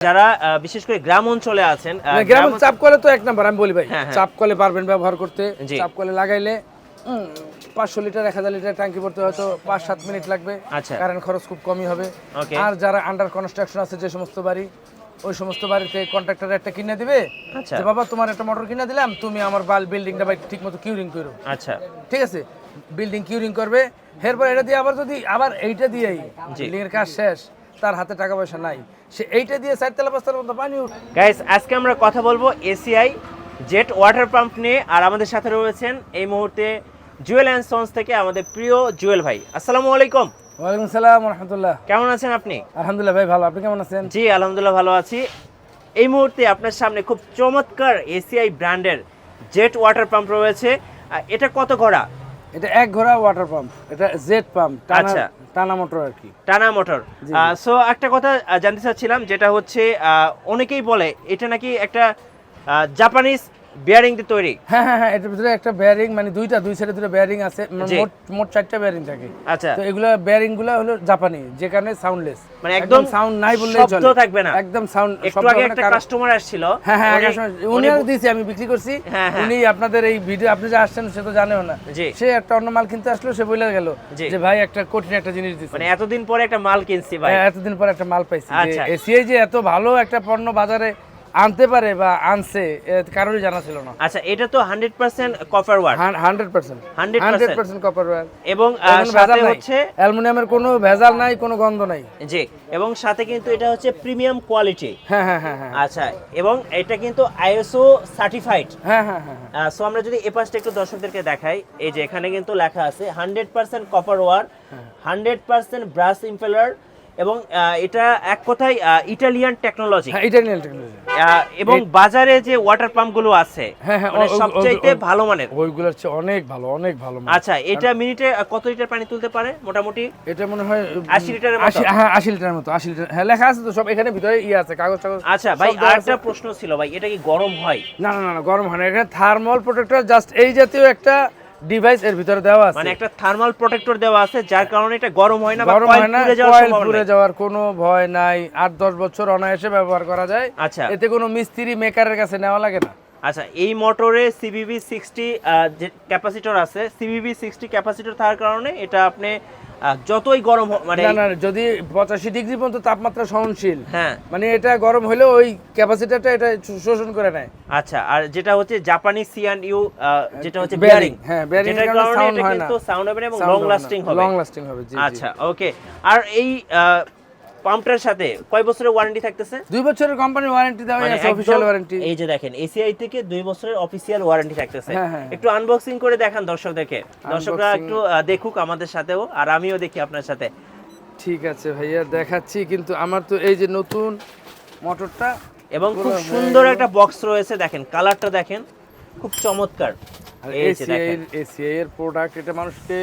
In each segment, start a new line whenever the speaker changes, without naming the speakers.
যারা বিশেষ করে গ্রাম অঞ্চলে আছেন
মানে
গ্রাম-
চাপ কলে তো এক নাম্বার আমি বলি ভাই
হ্যাঁ, হ্যাঁ।
চাপ কলে পারবেন ব্যবহার করতে। চাপ কলে লাগাইলে পাঁচশো লিটার এক হাজার লিটার ট্যাঙ্কি ভরতে হয়তো পাঁচ সাত মিনিট লাগবে
আচ্ছা।
কারেন্ট খরচ খুব কমই হবে। আর যারা আন্ডার কনস্ট্রাকশন আছে যে সমস্ত বাড়ি ওই সমস্ত বাড়িতে কন্ট্রাক্টর একটা কিনে দিবে
আচ্ছা।
যে বাবা তোমার একটা মোটর কিনে দিলাম তুমি আমার বাল বিল্ডিংটা ভাই ঠিক মতো কিউরিং করো।
আচ্ছা।
ঠিক আছে? বিল্ডিং কিউরিং করবে এরপর এটা দিয়ে আবার যদি আবার এইটা দিয়েই বিল্ডিং এর কাজ শেষ তার হাতে টাকা পয়সা নাই। সে এইটা দিয়ে চারতলা পাঁচতলা পর্যন্ত পানি উঠ
গাইস আজকে আমরা কথা বলব এসিআই জেট ওয়াটার পাম্প নিয়ে আর আমাদের সাথে রয়েছেন এই মুহূর্তে জুয়েল অ্যান্ড সন্স থেকে আমাদের প্রিয় জুয়েল ভাই। আসসালামু আলাইকুম।
ওয়ালাইকুম সালাম রহমতুল্লাহ
কেমন আছেন আপনি?
আলহামদুলিল্লাহ ভাই ভালো। আপনি কেমন আছেন?
জি আলহামদুলিল্লাহ ভালো আছি। এই মুহূর্তে আপনার সামনে খুব চমৎকার এসিআই ব্র্যান্ডের জেট ওয়াটার পাম্প রয়েছে। এটা কত ঘোড়া?
এটা এক ঘোড়া ওয়াটার পাম্প এটা জেট পাম্প
আচ্ছা।
টানা মোটর আর কি।
টানা মোটর। সো একটা কথা জানতে চাচ্ছিলাম যেটা হচ্ছে আহ, অনেকেই বলে এটা নাকি একটা জাপানিজ বিয়ারিং দিয়ে তৈরি?
হ্যাঁ হ্যাঁ হ্যাঁ এটার ভিতরে একটা বেয়ারিং মানে দুইটা দুই সাইডে দুটো বেয়ারিং আছে মানে মোট মোট চারটা বেয়ারিং থাকে।
আচ্ছা।
তো এগুলো বেয়ারিংগুলো হলো জাপানি সাউন্ডলেস
মানে একদম
সাউন্ড নাই বললে
শব্দ থাকবে না।
একদম সাউন্ড
একটু আগে একটা কাস্টমার আসছিল
হ্যাঁ হ্যাঁ
উনি-
দিয়েছি আমি বিক্রি করছি।
হ্যাঁ, হ্যাঁ।
উনি আপনাদের এই ভিডিও আপনি যে আসছেন সে তো জানেও না। সে একটা অন্য মাল কিনতে আসলো সে বলে গেল যে ভাই একটা কঠিন একটা জিনিস দিচ্ছে
মানে এতদিন পরে একটা মাল কিনছি ভাই।
হ্যাঁ, এতদিন পরে একটা মাল পাইছি।
আচ্ছা।
যে এত ভালো একটা পণ্য বাজারে আনতে পারে বা আনছে কারোরই জানা ছিল না।
আচ্ছা এটা তো hundred percent copper wire
hundred percent
100%
copper wire
এবং সাথে হচ্ছে
অ্যালুমিনিয়ামের কোনো ভেজাল নাই কোনো গন্ধ নাই।
জি এবং সাথে কিন্তু এটা হচ্ছে প্রিমিয়াম কোয়ালিটি
হ্যাঁ হ্যাঁ হ্যাঁ হ্যাঁ।
আচ্ছা এবং এটা কিন্তু আইএসও সার্টিফাইড
হ্যাঁ হ্যাঁ হ্যাঁ হ্যাঁ।
সো আমরা যদি এ পাশটা একটু দর্শকদেরকে দেখাই এই যে এখানে কিন্তু লেখা আছে হান্ড্রেড পার্সেন্ট কপার ওয়ার
হ্যাঁ।
হান্ড্রেড পার্সেন্ট ব্রাশ ইম্পেলার এবং এটা এক কথায় ইটালিয়ান টেকনোলজি
হ্যাঁ ইটালিয়ান টেকনোলজি
এবং বাজারে যে ওয়াটার পাম্পগুলো আছে
হ্যাঁ হ্যাঁ
মানে সবচাইতে ভালো মানের।
ওইগুলোর চেয়ে অনেক ভালো অনেক ভালো
আচ্ছা এটা মিনিটে কত লিটার পানি তুলতে পারে মোটামুটি?
এটা মনে হয় উম,
80 লিটারের মতো?
আশি- হ্যাঁ আশি লিটারের মতো আশি লিটার। হ্যাঁ লেখা আছে তো সব এখানে ভিতরে ইয়ে আছে কাগজ টাগজ
আচ্ছা ভাই আরেকটা প্রশ্ন ছিল ভাই এটা কি গরম হয়?
না না না না গরম হয় না এখানে থার্মাল প্রোটেক্টর জাস্ট এই জাতীয় একটা ডিভাইস এর ভিতরে দেওয়া আছে।
মানে একটা থার্মাল প্রোটেক্টর দেওয়া আছে যার কারণে এটা গরম হয় না বা কয়েল পুড়ে যাওয়ার সম্ভাবনা
পুড়ে যাওয়ার কোনো ভয় নাই। আট দশ বছর অনায়াসে ব্যবহার করা যায়।
আচ্ছা।
এতে কোনো মিস্ত্রি মেকারের কাছে নেওয়া লাগে না।
আচ্ছা এই মোটরে সিবিবি সিক্সটি যে ক্যাপাসিটর আছে সিবিবি সিক্সটি ক্যাপাসিটর থাকার কারণে এটা আপনি যতই গরম মানে
না না যদি পঁচাশি ডিগ্রি পর্যন্ত তাপমাত্রা সহনশীল
হ্যাঁ।
মানে এটা গরম হলে ওই ক্যাপাসিটারটা এটা শোষণ করে নেয়।
আচ্ছা আর যেটা হচ্ছে জাপানি সি অ্যান্ড ইউ যেটা হচ্ছে বেয়ারিং
হ্যাঁ, বেয়ারিং এর কারণে
এটা। কিন্তু সাউন্ড হবে না এবং লং লাস্টিং হবে
লং লাস্টিং হবে। জি।
আচ্ছা ওকে আর এই পাম্পটার সাথে কয় বছরের ওয়ারেন্টি থাকতেছে?
দুই বছরের কোম্পানির ওয়ারেন্টি দেওয়া আছে অফিশিয়াল ওয়ারেন্টি
এই যে দেখেন এসিআই থেকে দুই বছরের অফিসিয়াল ওয়ারেন্টি থাকতেছে।
হ্যাঁ, হ্যাঁ।
একটু আনবক্সিং করে দেখান দর্শকদেরকে। দর্শকরা একটু দেখুক আমাদের সাথেও আর আমিও দেখি আপনার সাথে।
ঠিক আছে ভাইয়া দেখাচ্ছি কিন্তু আমার তো এই যে নতুন মোটরটা
এবং খুব সুন্দর একটা বক্স রয়েছে দেখেন কালারটা দেখেন খুব চমৎকার।
এসিআই এসিআই এর প্রোডাক্ট এটা মানুষকে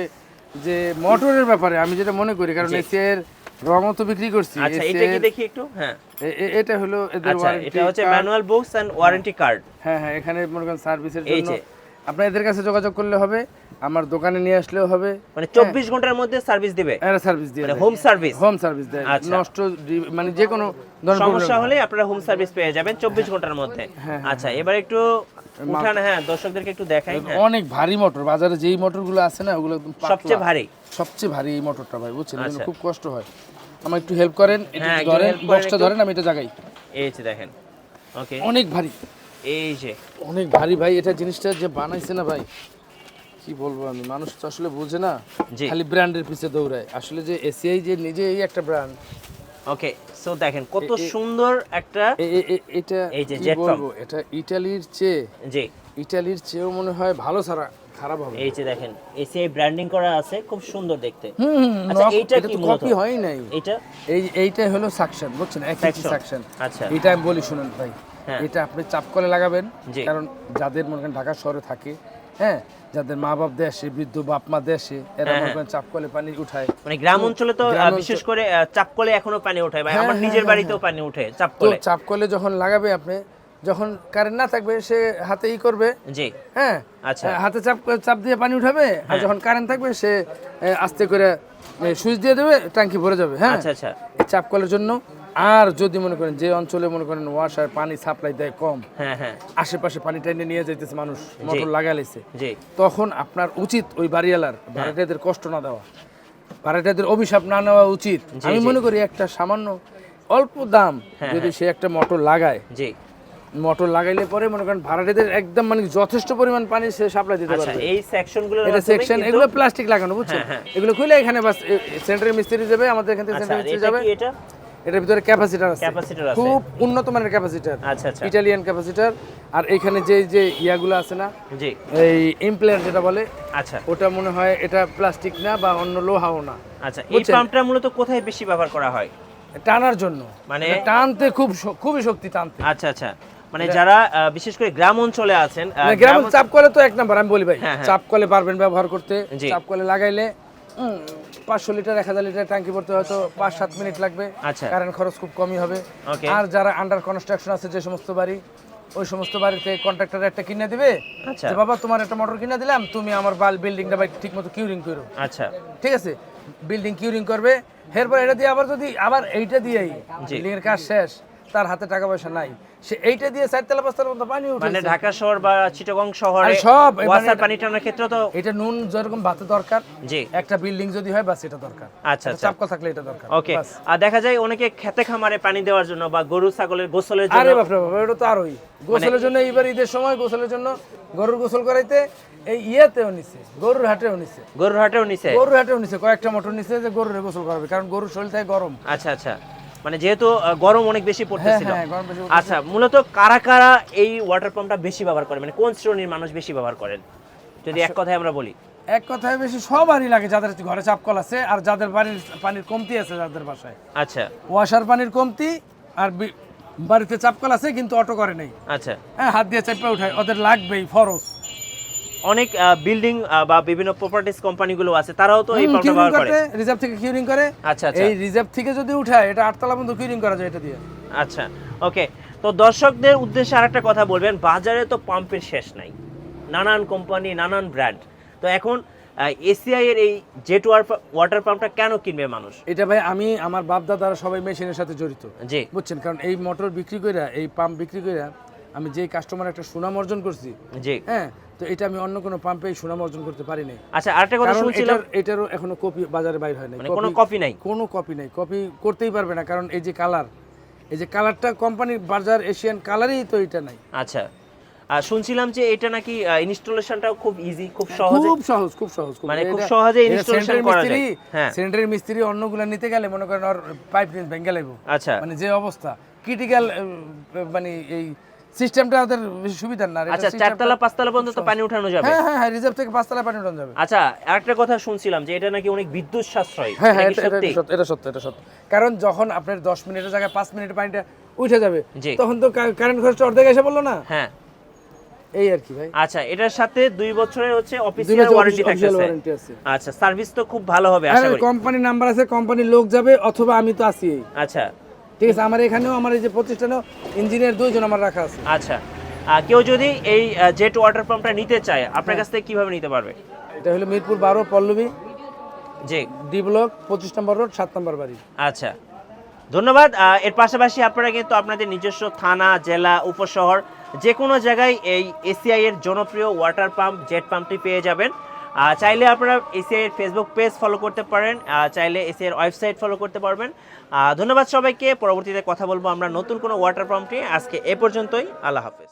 যে মোটরের ব্যাপারে আমি যেটা মনে করি কারণ। এসিআই এর রঙও তো বিক্রি করছি
আচ্ছা এটা কি দেখি একটু হ্যাঁ।
এটা হলো এদের
আচ্ছা
ওয়ারেন্টি
এটা হচ্ছে manual books and warranty card
হ্যাঁ হ্যাঁ এখানে মনে করেন সার্ভিসের জন্য আপনার এদের কাছে যোগাযোগ করলে হবে। আমার দোকানে নিয়ে আসলেও হবে।
মানে চব্বিশ ঘণ্টার মধ্যে সার্ভিস দিবে?
এরা সার্ভিস দিয়ে
মানে হোম সার্ভিস
হোম সার্ভিস দেয়। নষ্ট মানে যে কোনো
সমস্যা হলে আপনারা হোম সার্ভিস পেয়ে যাবেন চব্বিশ ঘণ্টার মধ্যে।
হ্যাঁ,
আচ্ছা এবার একটু উঠান হ্যাঁ দর্শকদেরকে একটু দেখাই হ্যাঁ।
অনেক ভারী মোটর বাজারে যেই মোটরগুলো আছে না ওগুলো একদম
সবচেয়ে ভারী?
সবচেয়ে ভারী এই মোটরটা ভাই বুঝছেন?
আচ্ছা।
খুব কষ্ট হয়। আমার একটু হেল্প করেন
হ্যাঁ,
ধরেন বক্সটা ধরেন আমি এটা জাগাই।
এই যে দেখেন ওকে
অনেক ভারী।
এই যে।
অনেক ভারী ভাই এটা জিনিসটা যে বানাইছে না ভাই কি বলব আমি? মানুষ তো আসলে বুঝে না। খালি ব্র্যান্ডের পিছে দৌড়ায়। আসলে যে এসিআই যে নিজেই একটা ব্র্যান্ড।
ওকে সো দেখেন কত সুন্দর একটা
এটা
এই যে jet
বলব? এটা ইটালির চেয়ে
জি।
ইটালির চেয়েও মনে হয় ভালো ছাড়া খারাপ হবে।
এই যে দেখেন এসিআই ব্র্যান্ডিং করা আছে খুব সুন্দর দেখতে। আচ্ছা, এইটা কি?
কপি হয় নাই।
এটা
এই এইটাই হলো সাকশন বুঝছেন? এক ইঞ্চি সাকশন
আচ্ছা।
এটা আমি বলি শুনুন ভাই।
হ্যাঁ।
এটা আপনি চাপ করে লাগাবেন। কারণ যাদের মনে করেন ঢাকা শহরে থাকে হ্যাঁ যাদের মা বাপ দেশে বৃদ্ধ বাপ মা দেশে এরা
হ্যাঁ,
মনে করেন চাপ কলে পানি উঠায়।
মানে গ্রাম অঞ্চলে তো বিশেষ করে চাপকলে এখনও পানি উঠায় ভাই।
হ্যাঁ,
আমার
হ্যাঁ,
নিজের
হ্যাঁ,
বাড়িতেও পানি
উঠে
চাপকলে।
চাপ কলে যখন লাগাবে আপনি যখন কারেন্ট না থাকবে সে হাতে ই করবে।
জি।
হ্যাঁ
আচ্ছা।
হাতে চাপ চাপ দিয়ে পানি উঠাবে আর যখন কারেন্ট থাকবে সে আস্তে করে সুইচ দিয়ে দেবে ট্যাঙ্কি ভরে যাবে। হ্যাঁ।
আচ্ছা আচ্ছা।
এই চাপ কলের জন্য আর যদি মনে করেন যে অঞ্চলে মনে করেন ওয়াসার পানি সাপ্লাই দেয় কম
হ্যাঁ হ্যাঁ।
আশেপাশে পানি টাইনে নিয়ে যাইতেছে মানুষ মোটর লাগাইছে তখন আপনার উচিত ওই বাড়িওয়ালার ভাড়াটিয়াদের কষ্ট না দেওয়া। ভাড়াটিয়াদের অভিশাপ না নেওয়া উচিত। আমি মনে করি একটা সামান্য অল্প দাম
হ্যাঁ,
যদি সে একটা মোটর লাগায়।
জি।
মোটর লাগাইলে পরে মনে করেন ভাড়াটিয়াদের একদম মানে যথেষ্ট পরিমাণ পানি সে সাপ্লাই দিতে
আচ্ছা
পারবে।
এই সেকশনগুলো
এটা সেকশন এগুলো প্লাস্টিক লাগানো বুঝছেন?
হ্যাঁ, হ্যাঁ।
এগুলো খুলে এখানে বাস সেন্টারের মিস্ত্রি যাবে আমাদের এখান থেকে
আচ্ছা
সেন্টার মিস্ত্রি যাবে।
এটা?
এটার ভিতরে ক্যাপাসিটার আছে।
ক্যাপাসিটর আছে।
খুব উন্নত মানের ক্যাপাসিটার।
আচ্ছা আচ্ছা।
Italian capacitor. আর এখানে যে যে ইয়াগুলো আছে না
জি।
এই ইমপ্ল্যান্ট যেটা বলে
আচ্ছা।
ওটা মনে হয় এটা প্লাস্টিক না বা অন্য লোহাও না।
আচ্ছা এই পাম্পটা মূলত কোথায় বেশি ব্যবহার করা হয়?
টানার জন্য।
মানে
টানতে খুব খুবই শক্তি টানতে।
আচ্ছা আচ্ছা। মানে যারা বিশেষ করে গ্রাম অঞ্চলে আছেন
মানে গ্রাম চাপ কলে তো এক নাম্বার আমি বলি ভাই।
হ্যাঁ, হ্যাঁ।
চাপ কলে পারবেন ব্যবহার করতে। চাপ কলে লাগাইলে পাঁচশো লিটার এক হাজার লিটার ট্যাঙ্কি পড়তে হয়তো পাঁচ সাত মিনিট লাগবে।
আচ্ছা।
কারেন্ট খরচ খুব কমই হবে। আর যারা আন্ডার কনস্ট্রাকশন আছে যে সমস্ত বাড়ি ওই সমস্ত বাড়িতে কন্ট্রাক্টর একটা কিনে দিবে
আচ্ছা।
বাবা তোমার একটা মোটর কিনে দিলাম তুমি আমার বাল বিল্ডিংটা ভাই ঠিক মতো কিউরিং করো।
আচ্ছা।
ঠিক আছে? বিল্ডিং কিউরিং করবে। এরপর এটা দিয়ে আবার যদি আবার এইটা দিয়েই বিল্ডিং এর কাজ শেষ তার হাতে টাকা পয়সা নাই। সে এইটা দিয়ে চারতলা পাঁচতলা পর্যন্ত পানি উঠে
মানে ঢাকা শহর বা চিটাগং শহরে
সব,
ওয়াসার
মানে-
পানি টানার ক্ষেত্রে তো
এটা নুন যেরকম ভাতে দরকার
জি।
একটা বিল্ডিং যদি হয় বাস এটা দরকার।
আচ্ছা আচ্ছা।
চাপকল থাকলে এটা দরকার
ওকে আর দেখা যায় অনেকে খেতে খামারে পানি দেওয়ার জন্য বা গরু ছাগলের গোসলের জন্য
আরে বাপরে বাপ এটা তো আরোই।
মানে-
গোসলের জন্য এইবার ঈদের সময় গোসলের জন্য গরুর গোসল করাইতে এই ইয়েতেও নিছে গরুর হাটেও নিছে।
গরুর হাটেও নিছে?
গরুর হাটেও নিছে কয়েকটা মোটর নিছে যে গরুর গোসল করাবে কারণ গরুর শরীর থাকে গরম।
আচ্ছা আচ্ছা। মানে যেহেতু গরম অনেক বেশি
হ্যাঁ
পড়তেছিল।
হ্যাঁ বেশি
আচ্ছা মূলত কারা কারা এই ওয়াটার পাম্পটা বেশি ব্যবহার করে মানে কোন শ্রেণির মানুষ বেশি ব্যবহার করেন? যদি এক কথায় আমরা বলি।
এক কথায় বেশি সবারই লাগে যাদের ঘরে চাপকল আছে আর যাদের বাড়ির পানির কমতি আছে যাদের বাসায়।
আচ্ছা।
ওয়াশার পানির কমতি আর বাড়িতে চাপকল আছে কিন্তু অটো করে নেই।
আচ্ছা।
হ্যাঁ হাত দিয়ে চাপা উঠায় ওদের লাগবেই ফরজ।
অনেক বিল্ডিং বা বিভিন্ন প্রপার্টিজ কোম্পানিগুলো আছে তারাও তো এই পাম্পটা ব্যবহার করে।
রিজার্ভ থেকে কিউরিং করে।
আচ্ছা আচ্ছা।
এই রিজার্ভ থেকে যদি উঠায় এটা আটতলা পর্যন্ত কিউরিং করা যায় এটা দিয়ে।
আচ্ছা ওকে তো দর্শকদের উদ্দেশ্যে আরেকটা কথা বলবেন বাজারে তো পাম্পের শেষ নাই। নানান কোম্পানি নানান ব্র্যান্ড তো এখন এসিআই এর এই জেট ওয়াটার পাম্পটা কেন কিনবে মানুষ?
এটা ভাই আমি আমার বাপ দাদারা সবাই মেশিনের সাথে জড়িত।
জি।
বুঝছেন? কারণ এই মোটর বিক্রি কইরা এই পাম্প বিক্রি কইরা আমি যেই কাস্টমার একটা সুনাম অর্জন করছি
জি।
হ্যাঁ তো এটা আমি অন্য কোনো পাম্পে সুনাম অর্জন করতে পারি নাই।
আচ্ছা আরেকটা কথা শুনছিলাম।
এটারও এখনও কপি বাজারে বাইর হয় নাই।
মানে কোনো কপি নাই?
কোনো কপি নাই। কপি করতেই পারবে না কারণ এই যে কালার এই যে কালারটা কোম্পানির বাজার এশিয়ান কালারই তো এটা নাই।
আচ্ছা আর শুনছিলাম যে এটা নাকি ইনস্টলেশনটাও খুব ইজি খুব সহজে
খুব সহজ খুব সহজ
মানে খুব সহজে
সেন্টারের
করা যায়। হ্যাঁ।
সেন্টারের মিস্ত্রি অন্যগুলো নিতে গেলে মনে করেন ওর পাইপ ভেঙে লাগবে
আচ্ছা।
মানে যে অবস্থা ক্রিটিক্যাল মানে এই সিস্টেমটা ওদের সুবিধার না
আচ্ছা চারতলা পাঁচতলা পর্যন্ত তো পানি উঠানো যাবে।
হ্যাঁ হ্যাঁ হ্যাঁ রিজার্ভ থেকে পাঁচতলা পানি উঠানো যাবে।
আচ্ছা আরেকটা কথা শুনছিলাম যে এটা নাকি অনেক বিদ্যুৎ সাশ্রয়
হ্যাঁ হ্যাঁ
এটা সত্যি?
এটা সত্য এটা সত্য কারণ যখন আপনার দশ মিনিটের জায়গায় পাঁচ মিনিট পানিটা উঠে যাবে তখন তো কারেন্ট খরচ অর্ধেক এসে বলল না?
হ্যাঁ।
এই আর কি ভাই।
আচ্ছা এটার সাথে দুই বছরের হচ্ছে অফিসিয়াল ওয়ারেন্টি থাকতেছে। আচ্ছা সার্ভিস তো খুব ভালো হবে আশা
হ্যাঁ
করি।
কোম্পানির নাম্বার আছে কোম্পানির লোক যাবে অথবা আমি তো আছি
আচ্ছা
ঠিক আছে আমার এখানেও আমার এই যে প্রতিষ্ঠানেও ইঞ্জিনিয়ার দুইজন আমার রাখা আছে।
আচ্ছা কেউ যদি এই জেট ওয়াটার পাম্পটা নিতে চায় আপনার কাছ থেকে কীভাবে নিতে পারবে?
এটা হলো মিরপুর বারো পল্লবী
জি।
ডি ব্লক পঁচিশ নম্বর রোড সাত নম্বর বাড়ি।
আচ্ছা ধন্যবাদ। এর পাশাপাশি আপনারা কিন্তু আপনাদের নিজস্ব থানা জেলা উপশহর যে কোনো জায়গায় এই এসিআই এর জনপ্রিয় ওয়াটার পাম্প জেট পাম্পটি পেয়ে যাবেন। চাইলে আপনারা এসিআই এর ফেসবুক পেজ ফলো করতে পারেন চাইলে এসিআইয়ের ওয়েবসাইট ফলো করতে পারবেন। ধন্যবাদ সবাইকে, পরবর্তীতে কথা বলব আমরা নতুন কোনো ওয়াটার পাম্প নিয়ে। আজকে এ পর্যন্তই, আল্লাহ হাফেজ।